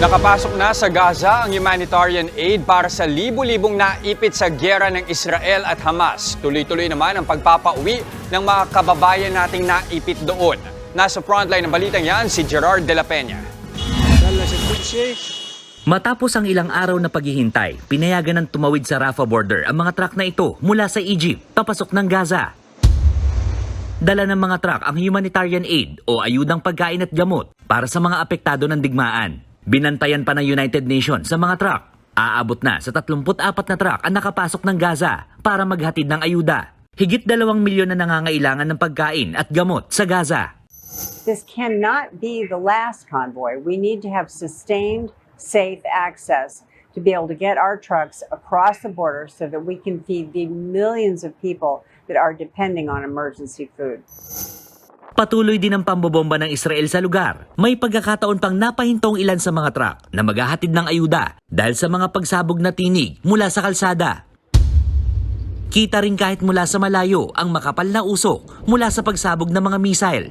Nakapasok na sa Gaza ang humanitarian aid para sa libu-libong naipit sa gyera ng Israel at Hamas. Tuloy-tuloy naman ang pagpapauwi ng mga kababayan nating naipit doon. Nasa frontline ng balitang yan si Gerard de la Peña. Matapos ang ilang araw na paghihintay, pinayagan ng tumawid sa Rafah border ang mga truck na ito mula sa Egypt papasok ng Gaza. Dala ng mga truck ang humanitarian aid o ayudang pagkain at gamot para sa mga apektado ng digmaan. Binantayan pa ng United Nations sa mga truck. Aabot na sa 34 na truck ang nakapasok ng Gaza para maghatid ng ayuda. Higit dalawang milyon na nangangailangan ng pagkain at gamot sa Gaza. This cannot be the last convoy. We need to have sustained, safe access to be able to get our trucks across the border so that we can feed the millions of people that are depending on emergency food. Patuloy din ang pambobomba ng Israel sa lugar. May pagkakataon pang napahintong ilan sa mga truck na maghahatid ng ayuda dahil sa mga pagsabog na tinig mula sa kalsada. Kita rin kahit mula sa malayo ang makapal na usok mula sa pagsabog ng mga missile.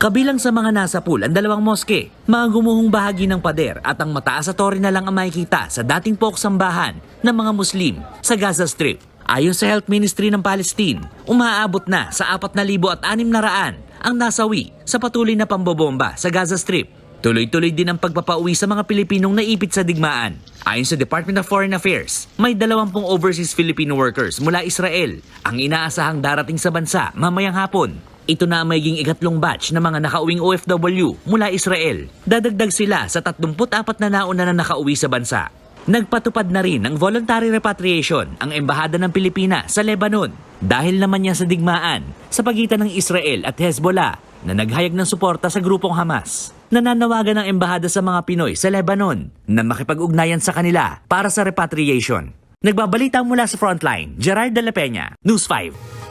Kabilang sa mga nasa pool ang dalawang moske, mga gumuhong bahagi ng pader at ang mataas sa torre na lang ang makikita sa dating poksambahan ng mga Muslim sa Gaza Strip. Ayon sa Health Ministry ng Palestine, umaabot na sa 4,600 ang nasawi sa patuloy na pambobomba sa Gaza Strip. Tuloy-tuloy din ang pagpapauwi sa mga Pilipinong naipit sa digmaan. Ayon sa Department of Foreign Affairs, may 20 overseas Filipino workers mula Israel ang inaasahang darating sa bansa mamayang hapon. Ito na ang magiging ikatlong batch ng mga nakauwing OFW mula Israel. Dadagdag sila sa 34 na nauna na nakauwi sa bansa. Nagpatupad na rin ng voluntary repatriation ang Embahada ng Pilipinas sa Lebanon dahil naman niya sa digmaan sa pagitan ng Israel at Hezbollah na naghayag ng suporta sa grupong Hamas. Nananawagan ng Embahada sa mga Pinoy sa Lebanon na makipag-ugnayan sa kanila para sa repatriation. Nagbabalita mula sa Frontline, Gerard de la Peña, News 5.